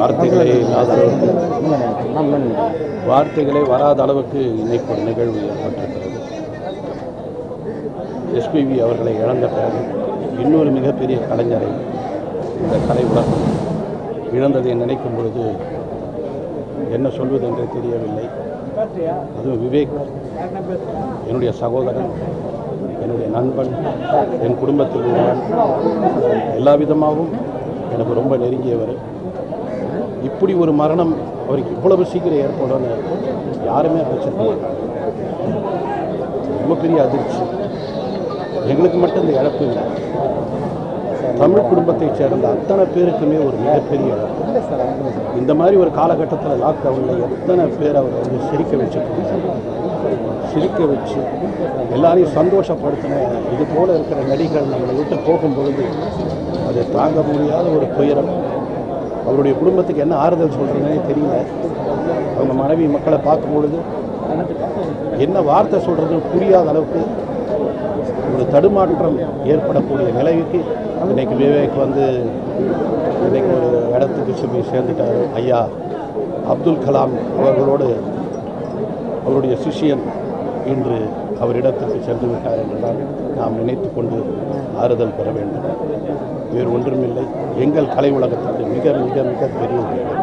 வார்த்தைகளை இல்லாத அளவுக்கு வராத அளவுக்கு இன்னைக்கு ஒரு நிகழ்வு ஏற்பட்டிருக்கிறது. எஸ்பிவி அவர்களை இழந்த பிறகு இன்னொரு மிகப்பெரிய கலைஞரை இந்த கலை உலகம் இழந்ததை நினைக்கும் பொழுது என்ன சொல்வது என்று தெரியவில்லை. அதுவும் விவேக் என்னுடைய சகோதரன் என்னுடைய நண்பன் என் குடும்பத்தில் உள்ளவன் எல்லா விதமாகவும் எனக்கு ரொம்ப நெருங்கியவர் இப்படி ஒரு மரணம் அவருக்கு இவ்வளவு சீக்கிரம் ஏற்படும்னு யாருமே வச்சிருக்க மாட்டாங்க. ரொம்ப பெரிய அதிர்ச்சி. எங்களுக்கு மட்டும் இந்த இழப்பு இல்லை. தமிழ் குடும்பத்தைச் சேர்ந்த அத்தனை பேருக்குமே ஒரு மிகப்பெரிய இழப்பு. இந்த மாதிரி ஒரு காலகட்டத்தில் லாக்டவுனில் எத்தனை பேர் அவர் வந்து சிரிக்க வச்சுருக்காங்க சிரிக்க வச்சு எல்லாரையும் சந்தோஷப்படுத்தின இது போல இருக்கிற நடிகர்கள் நம்மளை விட்டு போகும் பொழுது அதை தாங்க முடியாத ஒரு துயரம். அவருடைய குடும்பத்துக்கு என்ன ஆறுதல் சொல்கிறதுனே தெரியல. அவங்க மனைவி மக்களை பார்க்கும் பொழுது என்ன வார்த்தை சொல்கிறதுன்னு புரியாத அளவுக்கு ஒரு தடுமாற்றம் ஏற்படக்கூடிய நிலைக்கு இன்னைக்கு விவேக் வந்து இன்னைக்கு ஒரு இடத்துக்கு சொல்லி சேர்ந்துட்டார். ஐயா அப்துல் கலாம் அவர்களோடு அவருடைய சிஷியன் இன்று அவரிடத்துக்கு சென்று விட்டார் என்றுதான் நாம் நினைத்து கொண்டு ஆறுதல் பெற வேண்டும். வேறு ஒன்றுமில்லை. எங்கள் கலை உலகத்திற்கு மிக மிக மிக பெரிய ஒரு